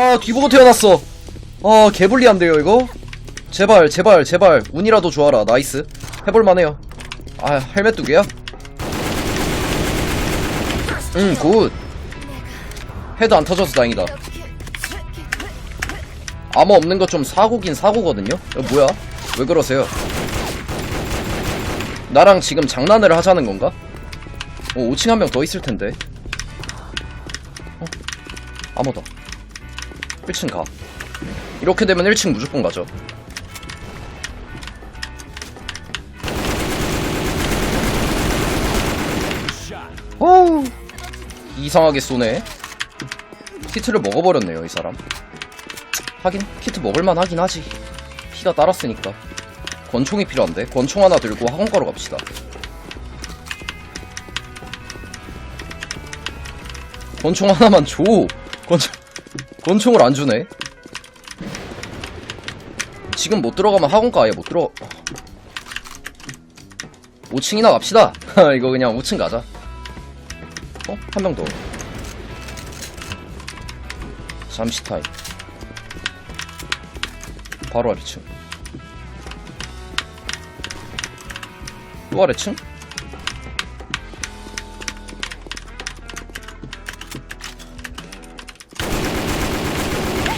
아 뒤보고 태어났어. 아 개불리한데요 이거? 제발 제발 제발. 운이라도 좋아라. 나이스. 해볼만해요. 아 헬멧 두 개야? 응굿. 헤드 안 터져서 다행이다. 아무 없는 거좀 사고긴 사고거든요? 어, 뭐야? 왜 그러세요? 나랑 지금 장난을 하자는 건가? 어 5층 한 명 더 있을 텐데. 어? 아무도 1층 가. 이렇게 되면 1층 무조건 가죠. 어우 이상하게 쏘네. 키트를 먹어버렸네요 이 사람. 하긴 키트 먹을만 하긴 하지. 피가 따랐으니까. 권총이 필요한데 권총 하나 들고 학원가로 갑시다. 권총 하나만 줘. 권총 권총을 안 주네 지금 못 들어가면 학원가 아예 못 들어 5층이나 갑시다 이거 그냥 5층 가자 어? 한 명 더. 잠시 타임. 바로 아래층. 또 아래층?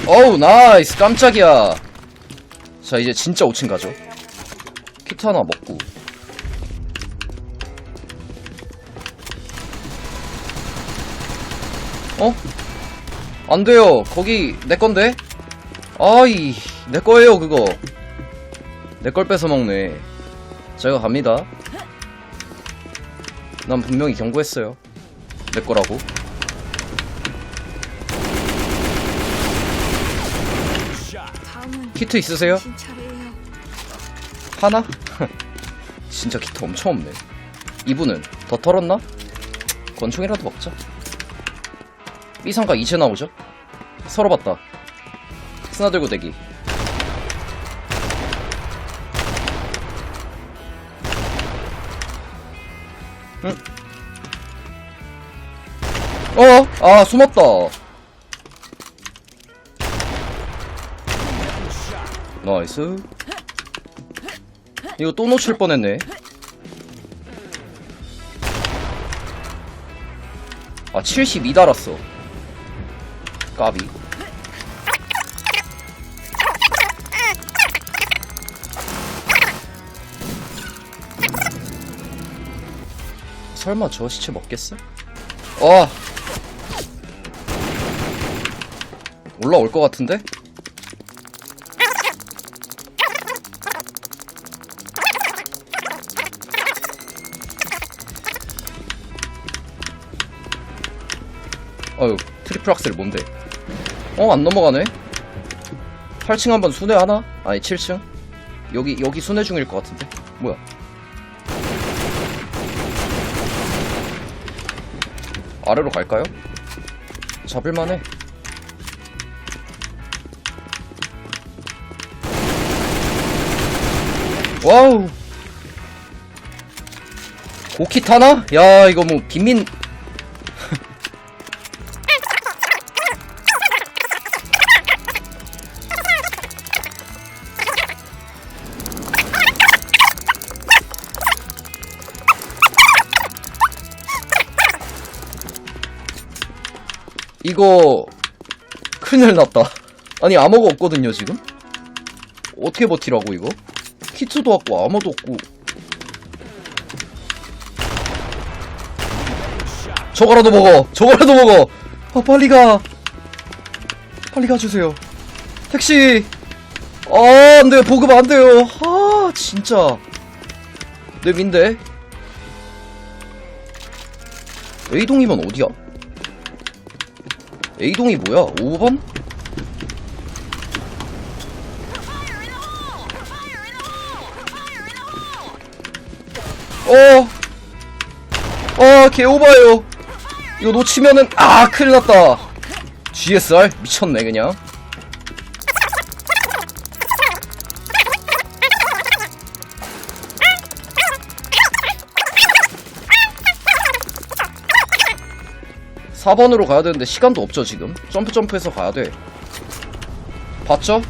어우, 나이스. 깜짝이야. 자, 이제 진짜 5층 가죠. 키트 하나 먹고. 어? 안 돼요. 거기 내 건데? 아이, 내 거예요, 그거. 내 걸 뺏어 먹네. 제가 갑니다. 난 분명히 경고했어요. 내 거라고. 다음은 키트 있으세요? 하나? 진짜 키트 엄청 없네. 이분은 더 털었나? 권총이라도 먹자. B상가 이제 나오죠? 서로 봤다. 스나 들고 대기. 응? 어? 아, 숨었다. 나이스. 이거 또 놓칠 뻔했네. 아, 72 달았어. 까비. 설마 저 시체 먹겠어? 와. 올라올 것 같은데? 어휴, 트리플 악셀 뭔데? 어, 안 넘어가네? 8층 한번 순회 하나? 아니, 7층? 여기, 여기 순회 중일 것 같은데? 뭐야? 아래로 갈까요? 잡을만해. 와우! 고키 타나? 야, 이거 뭐, 빈민, 이거 큰일 났다. 아니 암호가 없거든요 지금. 어떻게 버티라고 이거? 키트도 없고 암호도 없고. 저거라도 먹어. 저거라도 먹어. 아 빨리 가. 빨리 가주세요. 택시. 아 안돼 보급 안 돼요. 아 진짜. 내 민데. A동이면 어디야? A동이 뭐야? 5번? 어! 어, 개오바예요. 이거 놓치면은, 아, 큰일 났다. GSR? 미쳤네, 그냥. (4번으로) 가야 되는데 시간도 없죠 지금 점프 점프해서 가야 돼 봤죠?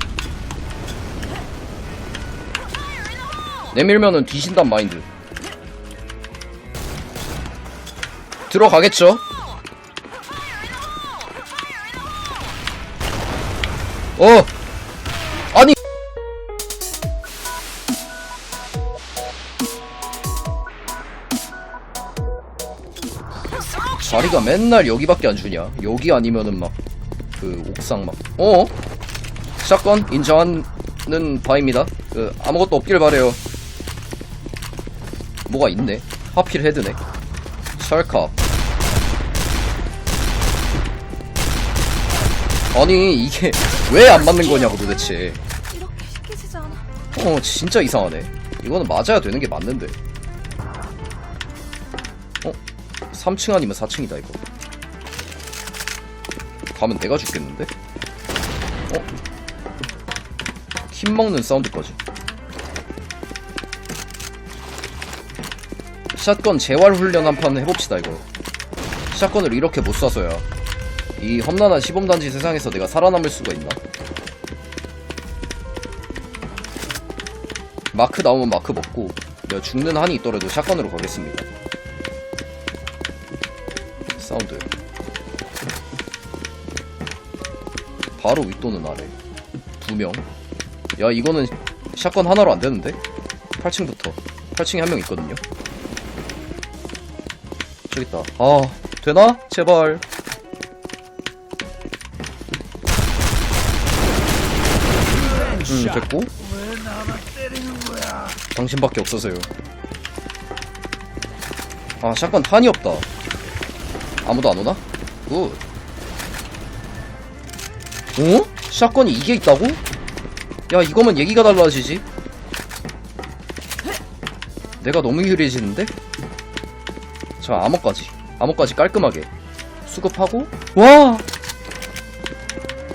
내밀면은 뒤신단 마인드 들어가겠죠? 어! 자리가 맨날 여기밖에 안 주냐? 여기 아니면은 막 그 옥상 막 어? 샷건 인정하는 바입니다. 그 아무것도 없길 바래요. 뭐가 있네. 하필 헤드네. 셜캅. 아니 이게 왜 안 맞는 거냐고 도대체. 이렇게 쉽게 지지 않아. 어 진짜 이상하네. 이거는 맞아야 되는 게 맞는데. 어? 3층 아니면 4층이다 이거. 가면 내가 죽겠는데? 어? 킴 먹는 사운드까지. 샷건 재활 훈련 한 판 해봅시다 이거. 샷건을 이렇게 못 쏴서야 이 험난한 시범단지 세상에서 내가 살아남을 수가 있나? 마크 나오면 마크 먹고 내가 죽는 한이 있더라도 샷건으로 가겠습니다. 바로 윗도는 아래. 두 명. 야 이거는 샷건 하나로 안 되는데? 8층부터. 8층에 한 명 있거든요. 저기 있다. 아 되나? 제발. 음 됐고. 당신밖에 없어서요. 아, 샷건 탄이 없다. 아무도 안 오나? 굿. 어? 샷건이 이게 있다고? 야, 이거면 얘기가 달라지지. 내가 너무 유리해지는데? 자, 암호까지. 암호까지 깔끔하게. 수급하고. 와!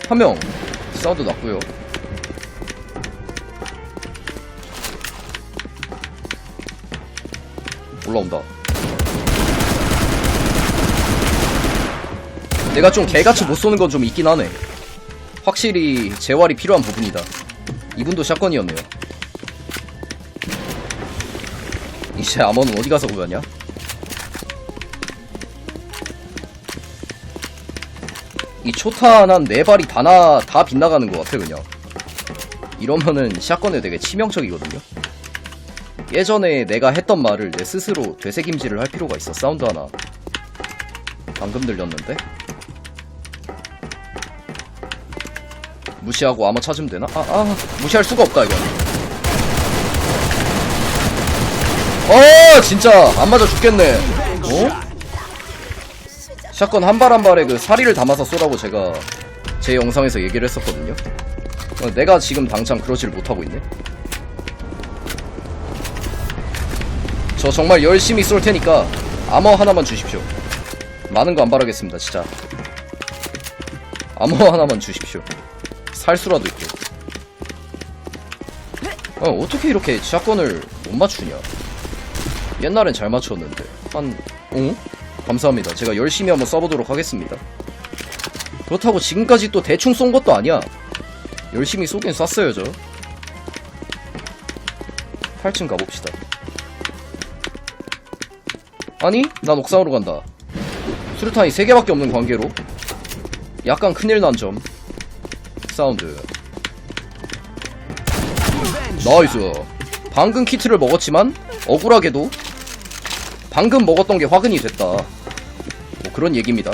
한 명. 사운드 났고요 올라온다. 내가 좀 개같이 못 쏘는 건 좀 있긴 하네. 확실히 재활이 필요한 부분이다. 이분도 샷건이었네요. 이제 암호는 어디 가서 구하냐? 이 초탄 한 네 발이 다나 다 빗나가는 것 같아 그냥. 이러면은 샷건에 되게 치명적이거든요. 예전에 내가 했던 말을 내 스스로 되새김질을 할 필요가 있어. 사운드 하나. 방금 들렸는데? 무시하고 아마 찾으면 되나? 아, 아, 무시할 수가 없다, 이건. 어, 진짜! 안 맞아 죽겠네. 어? 샷건 한 발 한 발에 그 사리를 담아서 쏘라고 제가 제 영상에서 얘기를 했었거든요. 어, 내가 지금 당장 그러질 못하고 있네. 저 정말 열심히 쏠 테니까 암호 하나만 주십시오. 많은 거 안 바라겠습니다, 진짜. 암호 하나만 주십시오. 살수라도 있고. 어, 어떻게 이렇게 샷건을 못 맞추냐? 옛날엔 잘 맞췄는데. 한, 어? 감사합니다. 제가 열심히 한번 써보도록 하겠습니다. 그렇다고 지금까지 또 대충 쏜 것도 아니야. 열심히 쏘긴 쐈어요, 저. 8층 가봅시다. 아니, 난 옥상으로 간다. 수류탄이 3개밖에 없는 관계로 약간 큰일 난 점. 사운드. 나이스. 방금 키트를 먹었지만 억울하게도 방금 먹었던 게 화근이 됐다. 뭐 그런 얘기입니다.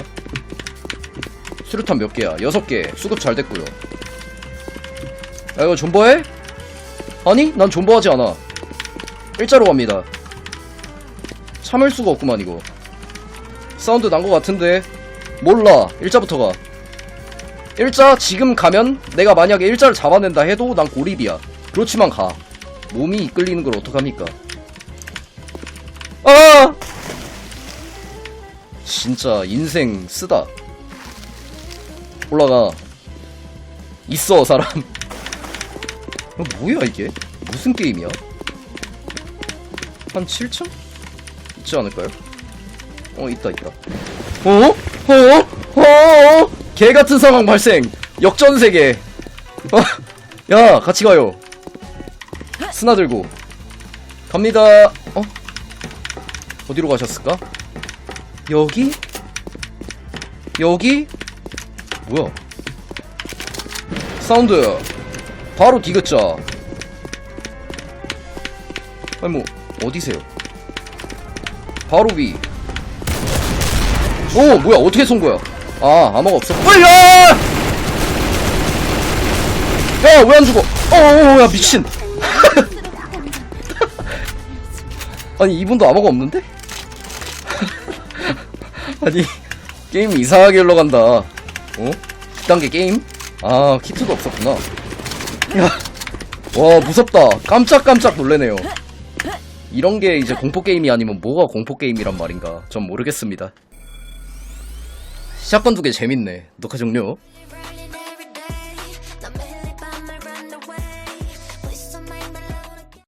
수류탄 몇 개야? 여섯 개. 수급 잘 됐고요. 야 이거 존버해? 아니, 난 존버하지 않아. 일자로 갑니다. 참을 수가 없구만 이거. 사운드 난 것 같은데 몰라. 일자부터 가. 일자 지금 가면 내가 만약에 일자를 잡아낸다 해도 난 고립이야. 그렇지만 가. 몸이 이끌리는 걸 어떡합니까? 아! 진짜 인생 쓰다. 올라가. 있어 사람. 어, 뭐야 이게? 무슨 게임이야? 한 7층? 있지 않을까요? 어 있다 있다. 어? 어? 어? 개 같은 상황 발생. 역전 세계. 어, 야, 같이 가요. 스나 들고. 갑니다. 어? 어디로 가셨을까? 여기? 여기? 뭐야? 사운드. 바로 디귿자. 아니, 뭐, 어디세요? 바로 위. 오, 뭐야, 어떻게 쏜 거야? 아, 암호가 없어. 어, 야! 야, 왜 안 죽어? 어, 어, 야, 미친. 아니, 이분도 암호가 없는데? 아니, 게임이 이상하게 흘러간다. 어? 2단계 게임? 아, 키트도 없었구나. 야, 와, 무섭다. 깜짝깜짝 놀래네요. 이런 게 이제 공포 게임이 아니면 뭐가 공포 게임이란 말인가. 전 모르겠습니다. 샷건 두 개 재밌네. 녹화 종료.